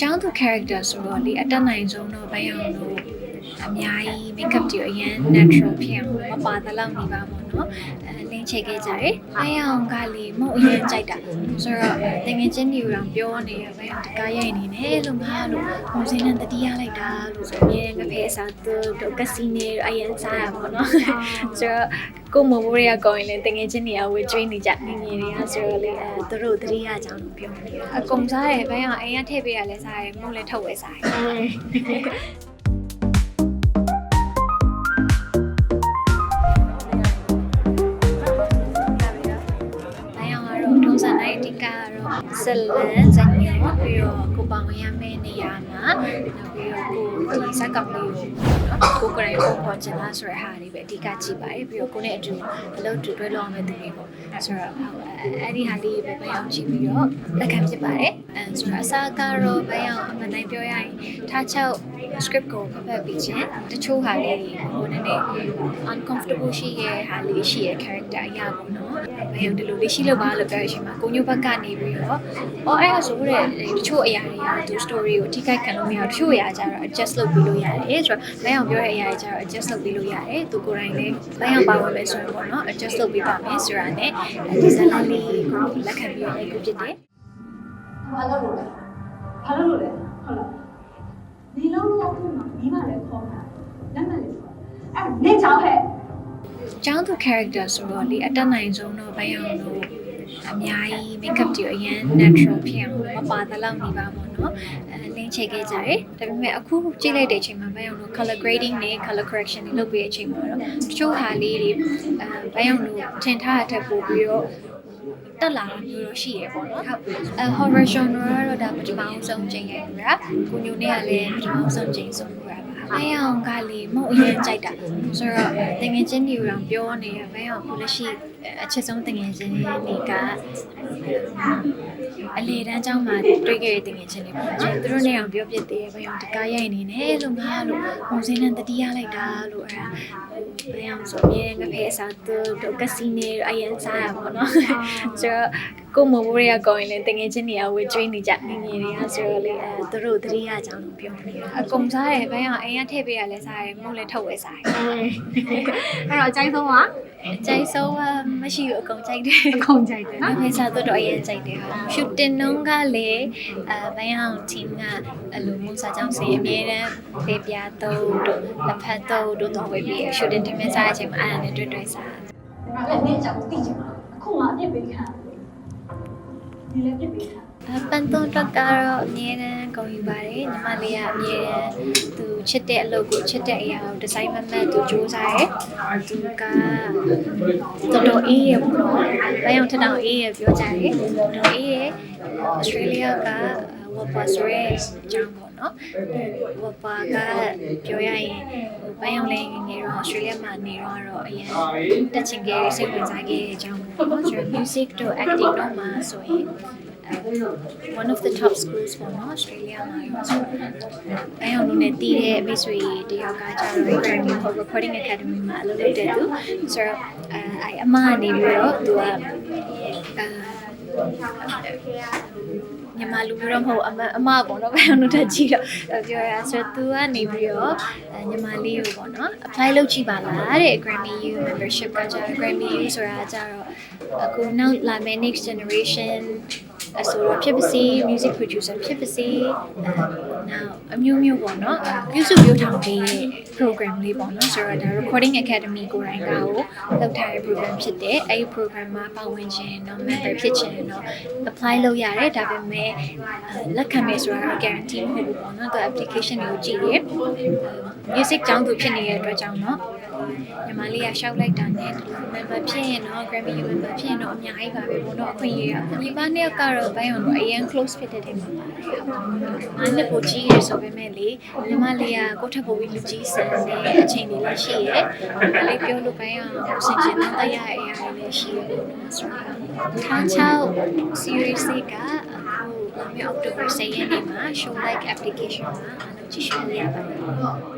ကျောင်းသူ character ဆိုတော့လေအတက်နိုင်ဆုံးတော့ဘယ်အောင်လို့ အများကြီး makeup တွေအရင် natural ဖြစ်အောင်မပါသလောက်နေပါမို့နော်အဲလင်းချိန်ခဲ့ကြတယ်ဘယ်အောင်ကလေမဟုတ်အရင်ကြိုက်တာဆိုတော့တငယ်ချင်းတွေတော့ပြောနေရဘယ်အောင်တကားရိုက်နေတယ်လို့ငါလို့ဟိုစင်းနဲ့တတိယလိုက်တာလို့ဆိုမြဲငါဖေးအစားသူတို့ကစီနေအရင်စားရပါတော့ဆိုတော့ကိုမမိုးရကောင်းရင်လည်းတငယ်ချင်းတွေကဝေကျွေးနေကြငငယ်တွေကဆိုတော့လေအဲသူတို့တတိယကြောင့်လို့ပြောနေတာအကုန်စားတယ်ဘယ်အောင်အိမ်ကထည့်ပေးရလဲစားတယ်မဟုတ်လဲထုတ်ဝဲစားတယ်။ ဆက်လန်ဇညောပြီးတော့ကိုပောင်ရမယ့်နေရာမှာနောက်ပြီးတော့ကိုဒီဇက်ကောင်လေးကိုနော်ကိုကိုယ်တိုင်ကိုပေါ်ချင်လားဆိုတဲ့ဟာလေးပဲအဓိကကြည့်ပါတယ်ပြီးတော့ကိုနဲ့အတူအလုပ်တူတွဲလုပ်အောင်တဲ့သူတွေပေါ့ဆိုတော့အဲ့ဒီဟာလေးပဲပဲအောင်ကြည့်ပြီးတော့လက်ခံဖြစ်ပါတယ်အဲဆိုတော့အစားကတော့ပဲအောင်အမှန်တိုင်းပြောရရင်ထားချုပ် script ကိုဖတ်ပြီးချင်းတချို့ဟာလေးဟိုနည်းနည်း uncomfortable ရှိရဲ့ဟာလေးရှိရဲ့ character အရာပေါ့နော်ဘယ်လိုဒီလိုလေးရှိလို့ပါလို့ပြောရရှင်မှာကိုညိုဘက်ကနေပြီးတော့အော်အဲ့ဒါဆိုတဲ့တချို့အရာတွေကသူ story ကိုအထိခိုက်ခံလို့မရဘူးတချို့အရာကျတော့ adjust လုပ်ပြီးလို့ရတယ်ဆိုတော့ဘယ်အောင်ပြောတဲ့အရာတွေကျတော့ adjust လုပ်ပြီးလို့ရတယ်သူကိုယ်တိုင်လည်းဘယ်အောင်ပါဝင်လဲဆိုရင်ပေါ့နော် adjust လုပ်ပြီးပါမယ်ဆိုတာနဲ့ဒီဇာတ်လမ်းလေးကိုလက်ခံပြီးရိုက်ခုဖြစ်တယ်ဘာလို့လဲဘာလို့လဲဟုတ်လား ဒီလုံးရောက်ခုမှမိမလည်းခေါ်တာလက်မှတ်လေးဆိုအဲ့နေချောင်းဟဲ့ကျောင်းသူ character ဆိုတော့လေအတက်နိုင်ဆုံးတော့ဘယ်အောင်လို့အများကြီး makeup တွေအရင် natural ဖြစ်အောင်မပါသလောက်နေပါမို့နော်အဲလင်းချိန်ခဲ့ကြတယ်ဒါပေမဲ့အခုကြည့်လိုက်တဲ့အချိန်မှာဘယ်အောင်လို့ color grading နဲ့ color correction တွေလုပ်ပြီးတဲ့အချိန်မှာတော့တချို့ဟာလေးတွေအဲဘယ်အောင်လို့ထင်ထားတဲ့အထက်ပို့ပြီးတော့ တက်လာတာမျိုးတော့ရှိရပေါ့နော်ဟုတ်အဲ horror genre ကတော့ဒါပထမဆုံးချိန်ရိုက်တာကိုညိုနဲ့ကလည်းပထမဆုံးချိန်ဆုံးရပါ ဘယ်အောင်ကလေမဟုတ်အရင်ကြိုက်တာဆိုတော့တငယ်ချင်းတွေတော့ပြောနေရဘယ်အောင်ခုလက်ရှိအချစ်ဆုံးတငယ်ချင်းတွေကအလေတန်းကျောင်းမှာတွေ့ခဲ့တဲ့တငယ်ချင်းတွေပေါ့ကျွန်တော်တို့နဲ့အောင်ပြောပြသေးတယ်ဘယ်အောင်တကားရိုက်နေတယ်လို့ငါလို့ဟိုစင်းနဲ့တတိယလိုက်တာလို့အဲ့ဒါဘယ်အောင်ဆိုမြဲငါဖေးအစားသူတို့ကစီနေအရင်စားရပါတော့ဆိုတော့ကိုမမိုးရကောင်းရင်လည်းတငယ်ချင်းတွေကဝေကျွေးနေကြငငယ်တွေကဆိုတော့လေအဲသူတို့တတိယကြောင့်လို့ပြောနေတာအကုန်စားတယ်ဘယ်အောင်အိမ်ကထည့်ပေးရလဲစားတယ်မဟုတ်လဲထုတ်ဝဲစားတယ်အဲ့တော့အကြိုက်ဆုံးကအကြိုက်ဆုံးကမရှိဘူးအကုန်ကြိုက်တယ်အကုန်ကြိုက်တယ်နော်နော်ဖေးစားတော့တော့အရင်ကြိုက်တယ်ဟုတ်ရှူတင်နှုံးကလည်းအဲဘယ်အောင် team ကအလိုမျိုးစားကြောင်းစီအမြဲတမ်းဖေးပြတော့တို့လက်ဖက်တော့တို့တော့ဝေးပြီးရှူတင်တင်မစားတဲ့အချိန်မှာအားနဲ့တွေ့တွေ့စားငါလည်းနေချောင်းသိချင်ပါအခုမှအပြစ်ပေးခံဒီလည်းပြစ်ပေးခံအ ပန်သွန်တော့ကတော့အမြဲတမ်းကုန်ယူပါတယ်ညီမလေးကအမြဲတမ်းသူချစ်တဲ့အလုပ်ကိုချစ်တဲ့အရာကိုဒီဇိုင်းမမတ်သူစူးစမ်းရဲသူကတော်တော်အေးရပေါ့နော်ဘယ်အောင်ထတောင်အေးရပြောကြတယ်တော်တော်အေးရဩစတြေးလျကဝပါဆိုရဲကျောင်းပေါ့နော်ဝပါကပြောရရင်ဟိုဘယ်အောင်လဲငယ်ငယ်တော့ဩစတြေးလျမှာနေတော့တော့အရင်တက်ချင်ခဲ့စိတ်ဝင်စားခဲ့တဲ့အကြောင်းပေါ့နော်ကျွန်တော် music တို့ acting တို့မှာဆိုရင် one of the top schools for Australia မှာရောဆိုတော့အဲအောင်လို့နဲ့တည်တဲ့မိတ်ဆွေတယောက်ကကျတော့ Grammy Recording Academy မှာအလုပ်လုပ်တဲ့သူဆိုတော့အဲအမကနေပြီးတော့သူကအဲညီမလူမျိုးတော့မဟုတ်အမအမပေါ့နော်ဘယ်အောင်လို့တက်ကြည့်တော့ပြောရဆိုတော့သူကနေပြီးတော့ညီမလေးကိုပေါ့နော် apply လုပ်ကြည့်ပါလားတဲ့ Grammy U membership ကကျတော့ Grammy U ဆိုတာကျတော့အခုနောက်လာမယ့် next generation အဆိုတော့ဖြစ်ပါစေ music producer ဖြစ်ပါစေနောက်အမျိုးမျိုးပေါ့နော်ပြုစုပြောထောင်ပေးတဲ့ program လေးပေါ့နော်ဆိုတော့ဒါ recording academy ကိုယ်တိုင်ကကိုလောက်ထားတဲ့ program ဖြစ်တယ်အဲဒီ program မှာပါဝင်ခြင်းတော့ member ဖြစ်ခြင်းတော့ apply လုပ်ရတယ်ဒါပေမဲ့လက်ခံမယ်ဆိုတာတော့ guarantee မဟုတ်ဘူးပေါ့နော်သူ application တွေကိုကြည့်ရ music ကျောင်းသူဖြစ်နေတဲ့အတွက်ကြောင့်เนาะ ညီမလေးကရှောက်လိုက်တာနဲ့ member ဖြစ်ရင်တော့ Grammy member ဖြစ်ရင်တော့အများကြီးပါပဲဘုံတော့အခွင့်အရေးရညီမနှစ်ယောက်ကတော့ဘိုင်းအောင်တော့အရင် close ဖြစ်တဲ့တဲ့မှာပါတယ်။ငါနှစ်ကိုကြီးရဆိုပေမဲ့လေညီမလေးကကိုယ့်ထပ်ပိုပြီးလူကြီးဆန်တဲ့အချိန်တွေလည်းရှိရဲ့။ဒါလေးပြောလို့ဘိုင်းအောင်ဆင်ခြင်တော့တရားအရာတွေလည်းရှိရဲ့ပေါ့နော်ဆိုတော့ထားချောက် series ကအခုလာမယ့် October 10ရက်နေ့မှာ show like application မှာအားလုံးကြည့်ရှုလို့ရပါတယ်။